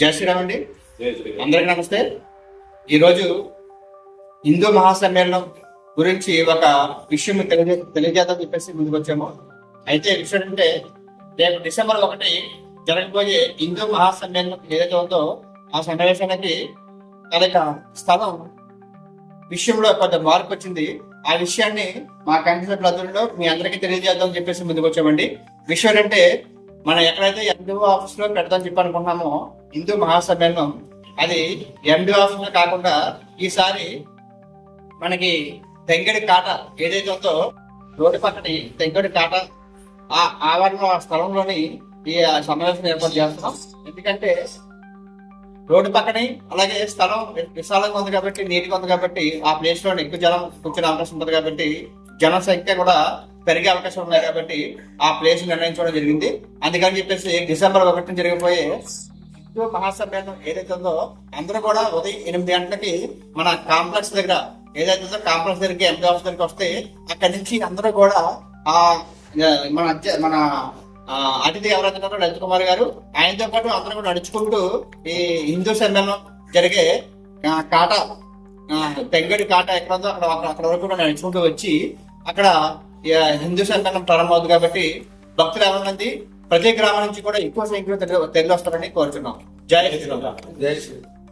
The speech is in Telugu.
జై శ్రీరామ్ అండి. అందరికీ నమస్తే. ఈరోజు హిందూ మహాసమ్మేళనం గురించి ఒక విషయం తెలియజే తెలియజేద్దాం చెప్పేసి ముందుకు వచ్చాము. అయితే విషయం అంటే రేపు డిసెంబర్ ఒకటి జరగబోయే హిందూ మహాసమ్మేళనం ఏదైతే ఉందో ఆ సమావేశానికి కనుక స్థలం విషయంలో కొంత మార్పు వచ్చింది. ఆ విషయాన్ని మా కంటి ప్రజల్లో మీ అందరికీ తెలియజేద్దాం చెప్పేసి ముందుకు వచ్చామండి. విషయం అంటే మనం ఎక్కడైతే ఎండిఓ ఆఫీస్లో పెడదాం చెప్పి అనుకుంటున్నామో హిందూ మహాసమ్మేళనం అది ఎండిఓ ఆఫీస్లో కాకుండా ఈసారి మనకి తెంగడి కాట ఏదైతే ఉందో రోడ్డు పక్కన తెంగడి కాట ఆ ఆవరణ ఆ స్థలంలోని ఈ సమావేశం ఏర్పాటు చేస్తున్నాం ఎందుకంటే రోడ్డు పక్కనే అలాగే స్థలం విశాలంగా ఉంది కాబట్టి నీటిగా ఉంది కాబట్టి ఆ ప్లేస్లో ఎక్కువ జనం కూర్చునే అవకాశం ఉంటుంది కాబట్టి జనసంఖ్య కూడా పెరిగే అవకాశం ఉన్నాయి కాబట్టి ఆ ప్లేస్ నిర్ణయించడం జరిగింది. అందుకని చెప్పేసి డిసెంబర్ ఒకటి జరిగిపోయే హిందూ మహాసమ్మేళనం ఏదైతే ఉందో అందరూ కూడా ఉదయం ఎనిమిది గంటలకి మన కాంప్లెక్స్ దగ్గర ఏదైతే ఉందో కాంప్లెక్స్ దగ్గరికి ఎంపీ ఆఫీస్ దగ్గరికి వస్తే అక్కడి నుంచి అందరూ కూడా ఆ మన అధ్య- మన అతిథి ఎవరైతే ఉన్నారో లలిత్ కుమార్ గారు ఆయనతో పాటు అందరూ కూడా నడుచుకుంటూ ఈ హిందూ సమ్మేళనం జరిగే కాట పెంగడి కాట ఎక్కడ ఉందో అక్కడ అక్కడ- వరకు కూడా నడుచుకుంటూ వచ్చి అక్కడ హిందూ సమ్మేళనం ప్రారంభమవుతుంది కాబట్టి భక్తులు ఎవరి ప్రతి గ్రామం నుంచి కూడా ఎక్కువ సంఖ్యలో తెలి- వస్తారని కోరుతున్నాం జై శ్రీరామ్ జై శ్రీరామ్